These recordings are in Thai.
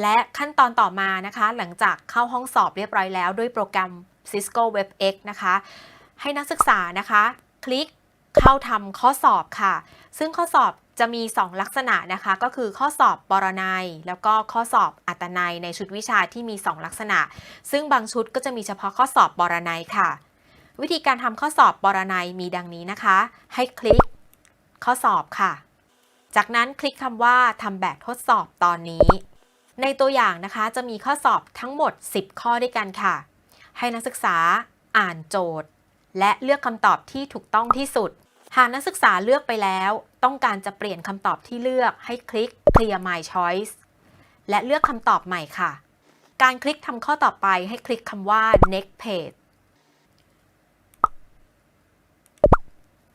และขั้นตอนต่อมานะคะ หลังจากเข้าห้องสอบเรียบร้อยแล้ว ด้วยโปรแกรม Cisco WebEx นะคะ ให้นักศึกษานะคะ คลิกเข้าทำข้อสอบค่ะ ซึ่งข้อสอบจะมี 2 ลักษณะนะคะ ก็คือข้อสอบปรนัย แล้วก็ข้อสอบอัตนัยในชุดวิชาที่มี 2 ลักษณะ ซึ่งบางชุดก็จะมีเฉพาะข้อสอบปรนัยค่ะ วิธีการทำข้อสอบปรนัยมีดังนี้นะคะ ให้คลิกข้อสอบค่ะ จากนั้นคลิกคำว่าทำแบบทดสอบตอนนี้ ในตัวอย่างนะคะจะมีข้อสอบทั้งหมด 10 ข้อด้วยกันค่ะ ให้นักศึกษาอ่านโจทย์ และเลือกคำตอบที่ถูกต้องที่สุด หากนักศึกษาเลือกไปแล้ว ต้องการจะเปลี่ยนคำตอบที่เลือกให้คลิก clear my choice และเลือกคำตอบใหม่ค่ะ การคลิกทำข้อต่อไปให้คลิกคำว่า next page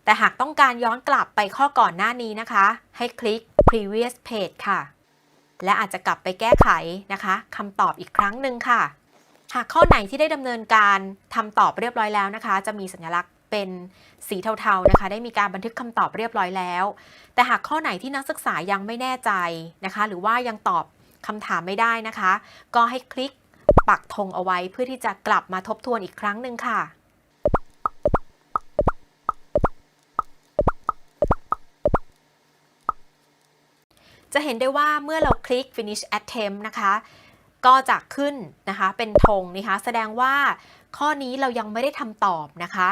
แต่หากต้องการย้อนกลับไปข้อก่อนหน้านี้นะคะ ให้คลิก previous page ค่ะ และอาจจะกลับไปแก้ไขนะคะคำตอบอีกครั้งหนึ่งค่ะ หากข้อไหนที่ได้ดำเนินการทำตอบเรียบร้อยแล้วนะคะ จะมีสัญลักษณ์เป็นสีเทาๆนะคะ ได้มีการบันทึกคำตอบเรียบร้อยแล้ว แต่หากข้อไหนที่นักศึกษายังไม่แน่ใจนะคะ หรือว่ายังตอบคำถามไม่ได้นะคะ ก็ให้คลิกปักธงเอาไว้เพื่อที่จะกลับมาทบทวนอีกครั้งหนึ่งค่ะ จะเห็นได้ว่าเมื่อเราคลิก finish attempt นะคะ ก็จะขึ้นนะคะเป็นธงนะคะแสดงว่าข้อนี้เรายังไม่ได้ทำตอบนะคะ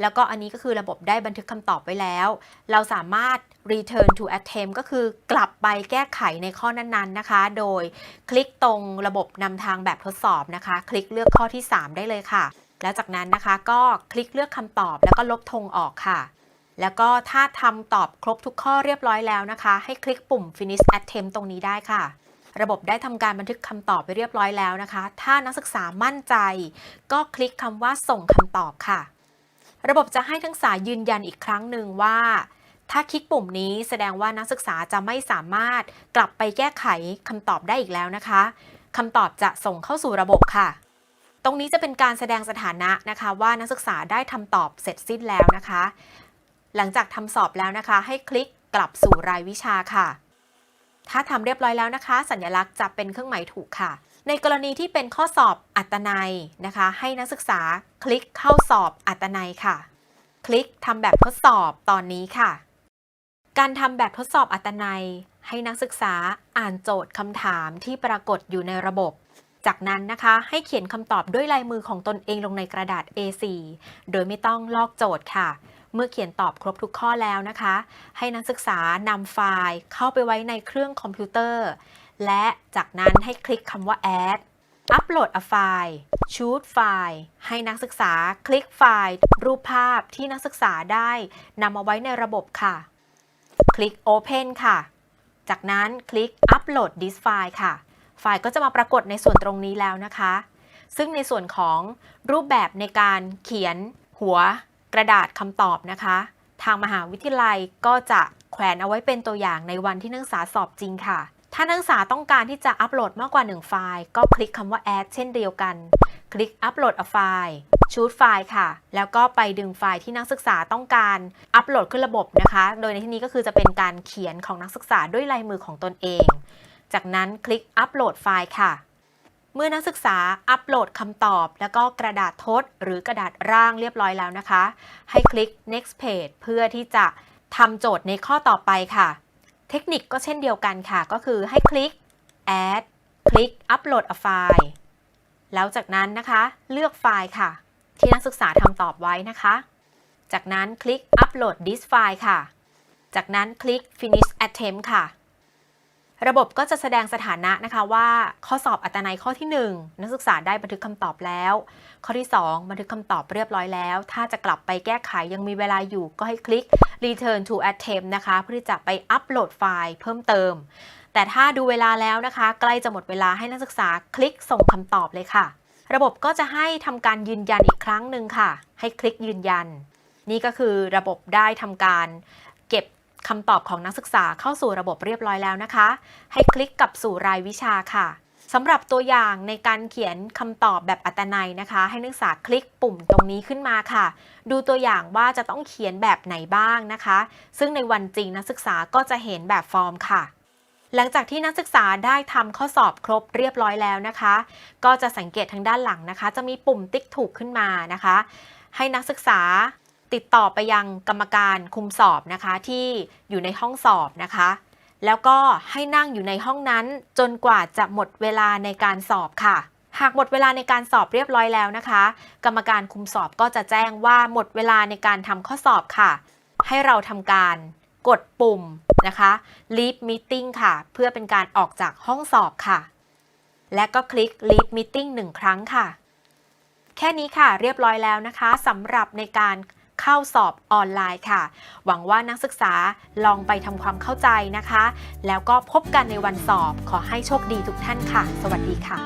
แล้วก็อันนี้ก็คือระบบได้บันทึกคำตอบไว้แล้ว เราสามารถ return to attempt ก็คือกลับไปแก้ไขในข้อนั้นๆนะคะ โดยคลิกตรงระบบนำทางแบบทดสอบนะคะ คลิกเลือกข้อที่ 3 ได้เลยค่ะ แล้วจากนั้นนะคะก็คลิกเลือกคำตอบแล้วก็ลบธงออกค่ะ แล้วก็ถ้าทำตอบครบทุกข้อเรียบร้อยแล้วนะคะ ให้คลิกปุ่ม finish attempt ตรงนี้ได้ค่ะ ระบบได้ทำการบันทึกคำตอบไปเรียบร้อยแล้วนะคะ ถ้านักศึกษามั่นใจ ก็คลิกคำว่าส่งคำตอบค่ะ ระบบจะให้นักศึกษายืนยันอีกครั้งหนึ่งว่า ถ้าคลิกปุ่มนี้แสดงว่านักศึกษาจะไม่สามารถกลับไปแก้ไขคำตอบได้อีกแล้วนะคะคำตอบจะส่งเข้าสู่ระบบค่ะ ตรงนี้จะเป็นการแสดงสถานะนะคะ ว่านักศึกษาได้ทำตอบเสร็จสิ้นแล้วนะคะ หลังจากทำสอบแล้วนะคะ ให้คลิกกลับสู่รายวิชาค่ะ ถ้าทำเรียบร้อยแล้วนะคะ สัญลักษณ์จะเป็นเครื่องหมายถูกค่ะ ในกรณีที่เป็นข้อสอบอัตนัยนะคะ ให้นักศึกษาคลิกเข้าสอบอัตนัยค่ะ คลิกทำแบบทดสอบตอนนี้ค่ะ การทำแบบทดสอบอัตนัย ให้นักศึกษาอ่านโจทย์คำถามที่ปรากฏอยู่ในระบบจากนั้นนะคะให้เขียนคำตอบด้วยลายมือของตนเองลงในกระดาษ A4 โดยไม่ต้องลอกโจทย์ค่ะ มื่อเขียนตอบครบทุกข้อแล้วนะคะ ให้นักศึกษานำไฟล์เข้าไปไว้ในเครื่องคอมพิวเตอร์ และจากนั้นให้คลิกคำว่า add อัปโหลด a file choose file ให้นักศึกษาคลิกไฟล์ รูปภาพที่นักศึกษาได้นำมาไว้ในระบบค่ะ คลิก open ค่ะ จากนั้นคลิก upload this file ค่ะ ไฟล์ก็จะมาปรากฏในส่วนตรงนี้แล้วนะคะ ซึ่งในส่วนของรูปแบบในการเขียนหัว กระดาษคำตอบนะคะ ทางมหาวิทยาลัยก็จะแขวนเอาไว้เป็นตัวอย่างในวันที่นักศึกษาสอบจริงค่ะ ถ้านักศึกษาต้องการที่จะอัปโหลดมากกว่า 1 ไฟล์ ก็คลิกคำว่า add เช่นเดียวกัน คลิก upload a file choose file ค่ะ แล้วก็ไปดึงไฟล์ที่นักศึกษาต้องการอัปโหลดขึ้นระบบนะคะ โดยในที่นี้ก็คือจะเป็นการเขียนของนักศึกษาด้วยลายมือของตนเอง จากนั้นคลิกอัปโหลดไฟล์ค่ะ เมื่อนักศึกษาอัปโหลดคำตอบ แล้วก็กระดาษทด หรือกระดาษร่างเรียบร้อยแล้วนะคะ ให้คลิก next page เพื่อที่จะทำโจทย์ในข้อต่อไปค่ะ เทคนิคก็เช่นเดียวกันค่ะ ก็คือให้คลิก add คลิก upload a file แล้วจากนั้นนะคะ เลือกไฟล์ค่ะ ที่นักศึกษาทำตอบไว้นะคะ จากนั้นคลิก upload this file ค่ะ จากนั้นคลิก finish attempt ค่ะ ระบบก็จะแสดงสถานะนะคะว่าข้อสอบอัตนัยข้อที่ 1 นักศึกษาได้บันทึกคำตอบแล้ว ข้อที่ 2 บันทึกคำตอบเรียบร้อยแล้ว ถ้าจะกลับไปแก้ไขยังมีเวลาอยู่ก็ให้คลิก return to attempt นะคะ เพื่อที่จะไปอัปโหลดไฟล์เพิ่มเติม แต่ถ้าดูเวลาแล้วนะคะ ใกล้จะหมดเวลาให้นักศึกษาคลิกส่งคำตอบเลยค่ะ ระบบก็จะให้ทำการยืนยันอีกครั้งหนึ่งค่ะ ให้คลิกยืนยัน นี่ก็คือระบบได้ทำการเก็บ คำตอบของนักศึกษาเข้าสู่ระบบเรียบร้อยแล้วนะคะ ให้คลิกกลับสู่รายวิชาค่ะสำหรับตัวอย่างในการเขียนคำตอบแบบอัตนัยนะคะ ให้นักศึกษาคลิกปุ่มตรงนี้ขึ้นมาค่ะ ดูตัวอย่างว่าจะต้องเขียนแบบไหนบ้างนะคะ ซึ่งในวันจริงนักศึกษาก็จะเห็นแบบฟอร์มค่ะ หลังจากที่นักศึกษาได้ทำข้อสอบครบเรียบร้อยแล้วนะคะ ก็จะสังเกตทางด้านหลังนะคะ จะมีปุ่มติ๊กถูกขึ้นมานะคะ ให้นักศึกษา ติดต่อไปยังกรรมการคุมสอบนะคะที่อยู่ในห้องสอบนะคะ แล้วก็ให้นั่งอยู่ในห้องนั้นจนกว่าจะหมดเวลาในการสอบค่ะ หากหมดเวลาในการสอบเรียบร้อยแล้วนะคะ กรรมการคุมสอบก็จะแจ้งว่าหมดเวลาในการทำข้อสอบค่ะ ให้เราทำการกดปุ่มนะคะ leave meeting ค่ะ เพื่อเป็นการออกจากห้องสอบค่ะ และก็คลิก leave meeting หนึ่งครั้งค่ะ แค่นี้ค่ะเรียบร้อยแล้วนะคะสำหรับในการ เข้าสอบออนไลน์ค่ะ หวังว่านักศึกษาลองไปทำความเข้าใจนะคะ แล้วก็พบกันในวันสอบขอให้โชคดีทุกท่านค่ะ สวัสดีค่ะ